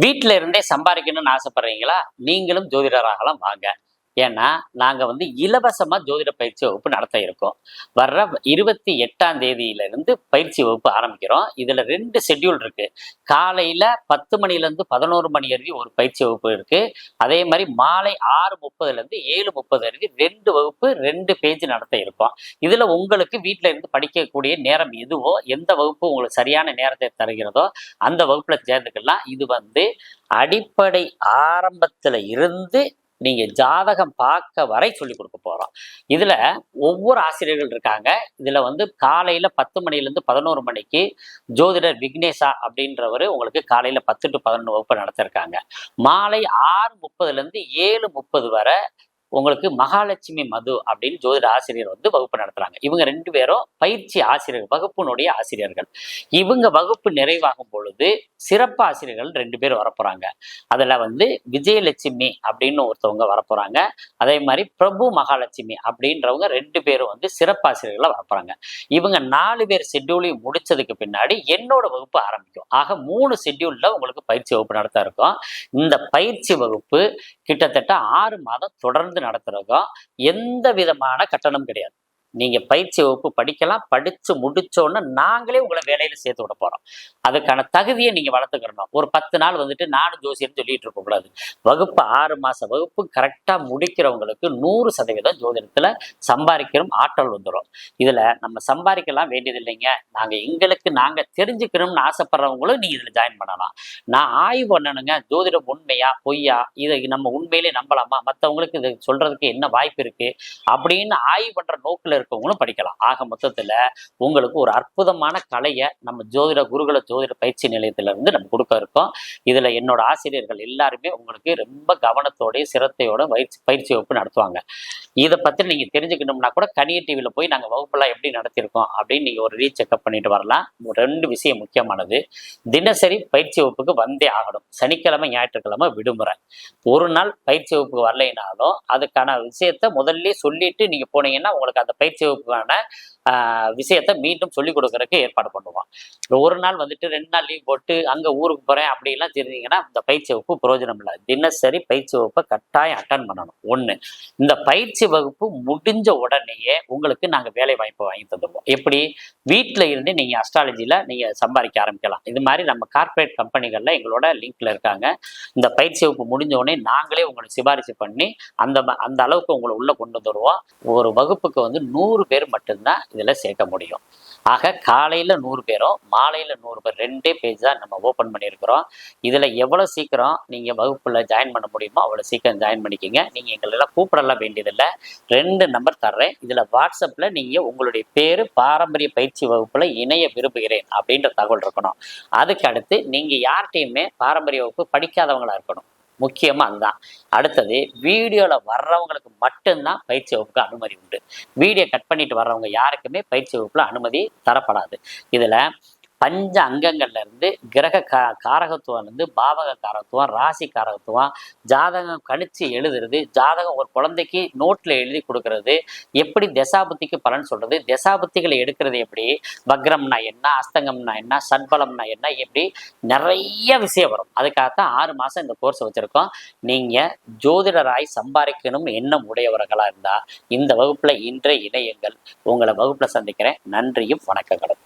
வீட்டில இருந்தே சம்பாதிக்கணும்னு ஆசைப்படுறீங்களா? நீங்களும் ஜோதிடராகலாம் வாங்க. ஏன்னா நாங்கள் வந்து இலவசமாக ஜோதிட பயிற்சி வகுப்பு நடத்த இருக்கோம். வர்ற இருபத்தி எட்டாம் தேதியிலிருந்து பயிற்சி வகுப்பு ஆரம்பிக்கிறோம். இதில் ரெண்டு ஷெட்யூல் இருக்கு. காலையில் பத்து மணிலேருந்து பதினோரு மணி வரைக்கும் ஒரு பயிற்சி வகுப்பு இருக்கு. அதே மாதிரி மாலை ஆறு முப்பதுலேருந்து ஏழு முப்பது வரைக்கும் ரெண்டு வகுப்பு ரெண்டு பேஜ் நடத்த இருக்கோம். இதில் உங்களுக்கு வீட்டில் இருந்து படிக்கக்கூடிய நேரம் எதுவோ எந்த வகுப்பு உங்களுக்கு சரியான நேரத்தை தருகிறதோ அந்த வகுப்பில் சேர்ந்துக்கலாம். இது வந்து அடிப்படை ஆரம்பத்தில் இருந்து நீங்க ஜாதகம் பார்க்க வரை சொல்லி கொடுக்க போறோம். இதுல ஒவ்வொரு ஆசிரியர்கள் இருக்காங்க. இதுல வந்து காலையில பத்து மணில இருந்து பதினோரு மணிக்கு ஜோதிடர் விக்னேஷா அப்படின்றவர் உங்களுக்கு காலையில பத்து டு பதினொன்று வகுப்பு நடத்திருக்காங்க. மாலை ஆறு முப்பதுல இருந்து ஏழு முப்பது வரை உங்களுக்கு மகாலட்சுமி மது அப்படின்னு ஜோதிட ஆசிரியர் வந்து வகுப்பு நடத்துறாங்க. இவங்க ரெண்டு பேரும் பயிற்சி ஆசிரியர் வகுப்பினுடைய ஆசிரியர்கள். இவங்க வகுப்பு நிறைவாகும் பொழுது சிறப்பு ஆசிரியர்கள் ரெண்டு பேர் வரப்போறாங்க. அதுல வந்து விஜயலட்சுமி அப்படின்னு ஒருத்தவங்க வரப்போறாங்க. அதே மாதிரி பிரபு மகாலட்சுமி அப்படின்றவங்க ரெண்டு பேரும் வந்து சிறப்பு ஆசிரியர்களா வரப்போறாங்க. இவங்க நாலு பேர் ஷெட்யூலையும் முடிச்சதுக்கு பின்னாடி என்னோட வகுப்பு ஆரம்பிக்கும். ஆக மூணு ஷெட்யூல்ல உங்களுக்கு பயிற்சி வகுப்பு நடத்த இருக்கும். இந்த பயிற்சி வகுப்பு கிட்டத்தட்ட ஆறு மாதம் தொடர்ந்து நடத்துறதும் எந்த விதமான கட்டணம் கிடையாது. நீங்க பயிற்சி வகுப்பு படிக்கலாம் படிச்சு முடிச்சோன்னு நாங்களே உங்களை வேலையில சேர்த்து விட போறோம். அதுக்கான தகுதியை நீங்க வளர்த்துக்கிறணும் ஒரு பத்து நாள் வந்துட்டு நானும் ஜோசியர்னு சொல்லிட்டு இருக்க கூடாது. வகுப்பு ஆறு மாச வகுப்பு கரெக்டா முடிக்கிறவங்களுக்கு நூறு சதவீதம் ஜோதிடத்துல சம்பாதிக்கிறோம் ஆற்றல் வந்துடும் இதுல நம்ம சம்பாதிக்கலாம் வேண்டியது இல்லைங்க நாங்க எங்களுக்கு நாங்க தெரிஞ்சுக்கணும்னு ஆசைப்படுறவங்களும் நீ இதுல ஜாயின் பண்ணலாம். நான் ஆய்வு பண்ணணுங்க. ஜோதிடம் உண்மையா பொய்யா? இதை நம்ம உண்மையிலே நம்பலாமா? மற்றவங்களுக்கு இது சொல்றதுக்கு என்ன வாய்ப்பு இருக்கு? அப்படின்னு ஆய்வு பண்ற நோக்கில் இருக்கவங்களும் படிக்கலாம். ஆக மொத்தத்துல உங்களுக்கு ஒரு அற்புதமான கலையை நம்ம ஜோதிட குருகுல ஜோதிட பயிற்சி நிலையத்துல இருந்து நம்ம கொடுக்க இருக்கோம். இதுல என்னோட ஆசிரியர்கள் எல்லாருமே உங்களுக்கு ரொம்ப கவனத்தோடய சிரத்தையோட பயிற்சி பயிற்சி வகுப்பு நடத்துவாங்க. இதை பத்தி நீங்க தெரிஞ்சுக்கணும்னா கூட கனிய டிவியில போய் நாங்க வகுப்பெல்லாம் எப்படி நடத்தியிருக்கோம் அப்படின்னு நீங்க ஒரு ரீசெக்அப் பண்ணிட்டு வரலாம். ரெண்டு விஷயம் முக்கியமானது. தினசரி பயிற்சி வகுப்புக்கு வந்தே ஆகணும். சனிக்கிழமை ஞாயிற்றுக்கிழமை விடுமுறை. ஒரு நாள் பயிற்சி வகுப்புக்கு வரலைனாலும் அதுக்கான விஷயத்த முதல்ல சொல்லிட்டு நீங்க போனீங்கன்னா உங்களுக்கு அந்த பயிற்சி ലൈറ്റ് விஷயத்த மீண்டும் சொல்லி கொடுக்கறதுக்கு ஏற்பாடு பண்ணுவோம் ஒரு நாள் வந்துட்டு ரெண்டு நாள் லீவ் போட்டு அங்க ஊருக்கு போறேன் அப்படிலாம் தெரிஞ்சீங்கன்னா இந்த பயிற்சி வகுப்பு பிரயோஜனம் இல்லை. தினசரி பயிற்சி வகுப்பை கட்டாயம் அட்டன் பண்ணணும். ஒண்ணு இந்த பயிற்சி வகுப்பு முடிஞ்ச உடனேயே உங்களுக்கு நாங்க வேலை வாய்ப்பு வாங்கி தந்துடுவோம் எப்படி? வீட்டில் இருந்து நீங்க அஸ்ட்ராலஜில நீங்க சம்பாதிக்க ஆரம்பிக்கலாம். இது மாதிரி நம்ம கார்ப்பரேட் கம்பெனிகள்ல எங்களோட லிங்க்ல இருக்காங்க. இந்த பயிற்சி வகுப்பு முடிஞ்ச உடனே நாங்களே உங்களை சிபாரிசு பண்ணி அந்த அந்த அளவுக்கு உங்களை உள்ள கொண்டு வந்துடுவோம் ஒரு வகுப்புக்கு வந்து நூறு பேர் மட்டும்தான் இதில் சேர்க்க முடியும். ஆக காலையில் நூறு பேரும் மாலையில் நூறு பேர் ரெண்டே பேஜ் தான் நம்ம ஓப்பன் பண்ணியிருக்கிறோம். இதில் எவ்வளோ சீக்கிரம் நீங்கள் வகுப்பில் ஜாயின் பண்ண முடியுமோ அவ்வளோ சீக்கிரம் ஜாயின் பண்ணிக்கிங்க. நீங்கள் எங்களெல்லாம் கூப்பிடலாம் வேண்டியதில்லை. ரெண்டு நம்பர் தர்றேன். இதில் வாட்ஸ்அப்பில் நீங்கள் உங்களுடைய பேர் பாரம்பரிய பயிற்சி வகுப்பில் இணைய விரும்புகிறேன் அப்படின்ற தகவல் இருக்கணும். அதுக்கு அடுத்து நீங்கள் யார்கிட்டையுமே பாரம்பரிய வகுப்பு படிக்காதவங்களாக இருக்கணும். முக்கியமா அதுதான். அடுத்தது வீடியோல வர்றவங்களுக்கு மட்டும்தான் பயிற்சி வகுப்புக்கு அனுமதி உண்டு. வீடியோ கட் பண்ணிட்டு வர்றவங்க யாருக்குமே பயிற்சி வகுப்புல அனுமதி தரப்படாது. இதுல பஞ்ச அங்கங்கள்ல இருந்து கிரக கா காரகத்துவம் இருந்து பாவக காரகத்துவம் ராசி காரகத்துவம் ஜாதகம் கணிச்சு எழுதுறது ஜாதகம் ஒரு குழந்தைக்கு நோட்ல எழுதி கொடுக்கறது எப்படி தசாபுத்திக்கு பலன் சொல்றது தசாபுத்திகளை எடுக்கிறது எப்படி வக்ரம்னா என்ன அஸ்தங்கம்னா என்ன சட்பலம்னா என்ன எப்படி நிறைய விஷயம் வரும். அதுக்காகத்தான் ஆறு மாசம் இந்த கோர்ஸ் வச்சிருக்கோம். நீங்க ஜோதிடராய் சம்பாதிக்கணும் எண்ணம் உடையவர்களா இருந்தா இந்த வகுப்புல இன்றைய இணையங்கள். உங்களை வகுப்புல சந்திக்கிறேன். நன்றியும் வணக்கங்களும்.